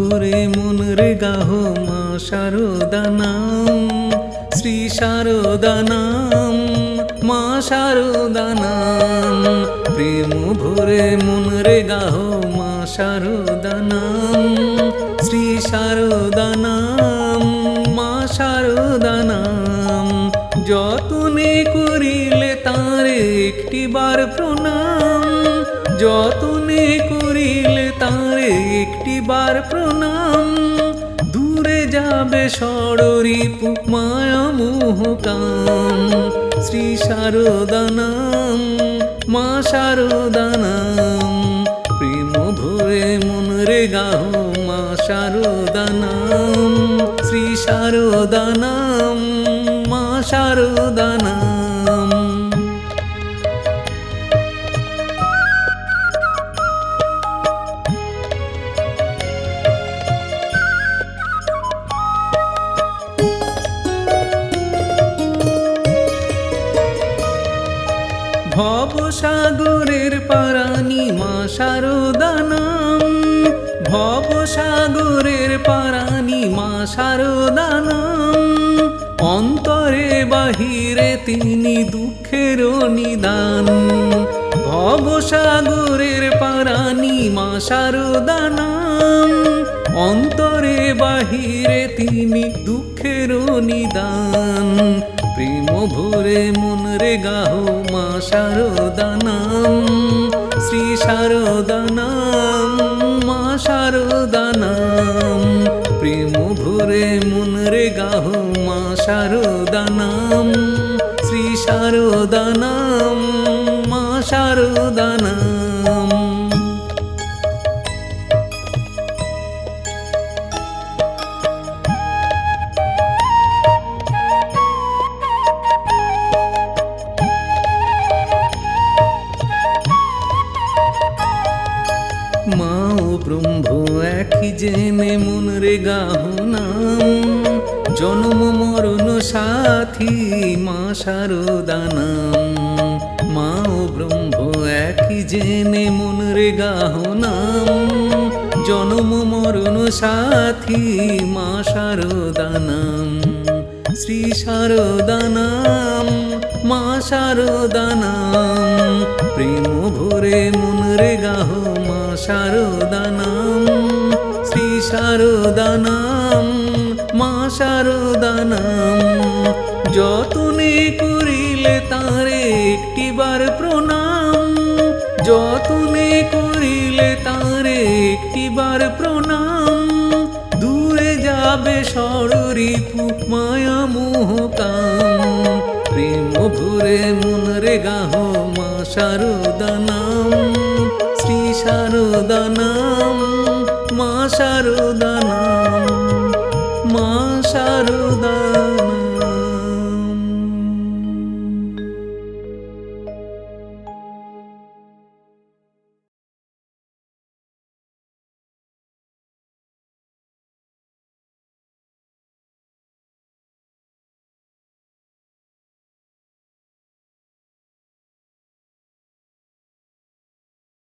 ভরে মন রে গাহ মা শারদা নাম শ্রী শারদা নাম মা শারদা নাম প্রেম ভরে মন রে গাহ মা শারদা নাম শ্রী শারদা নাম মা শারদা নাম যতনে করিলে তার একটি বার প্রণাম তার একটি বার প্রণাম। দূরে যাবে ষড়রিপু মায়া মোহকাম শ্রী শারদানাম, মা শারদানাম। প্রেম ভরে মন রে গাহ মা শারদানাম। শ্রী শারদানাম, মা শারদানাম। ভবসাগরের পারানি মা শারদানাম। ভবসাগরের পারানি মা শারদানাম। অন্তরে বাহিরে তিনি দুঃখের নিদান। ভবসাগরের পারানি মা শারদানাম। অন্তরে বাহিরে তিনি দুঃখের নিদান। প্রেম ভরে মন রে গাহ মা শারদানাম, শ্রী শারদানাম, মা শারদানাম। প্রেম ভরে মন রে গাহ মা শারদানাম, শ্রী শারদানাম, মা শারদানাম। মা ও ব্রহ্ম একই জেনে মন রে গাহ নাম। জন্ম মরণ সাথী মা শারদা নাম। মা ও ব্রহ্ম একই জেনে মন রে গাহ নাম। জন্ম মরণ সাথী মা শারদা নাম। শ্রী শারদা নাম। মা শারদা প্রেম ভরে মন রে গাহ মা শারদা শ্রী শারদা নাম মা শারদা যতনে করিলে তারে একটিবার প্রণাম। যতনে করিলে তারে একটিবার প্রণাম। দূরে যাবে ষড়রিপু মায়া মোহকাম প্রেম ভরে মন রে গাহ মা শারদানাম শ্রী শারদা নাম।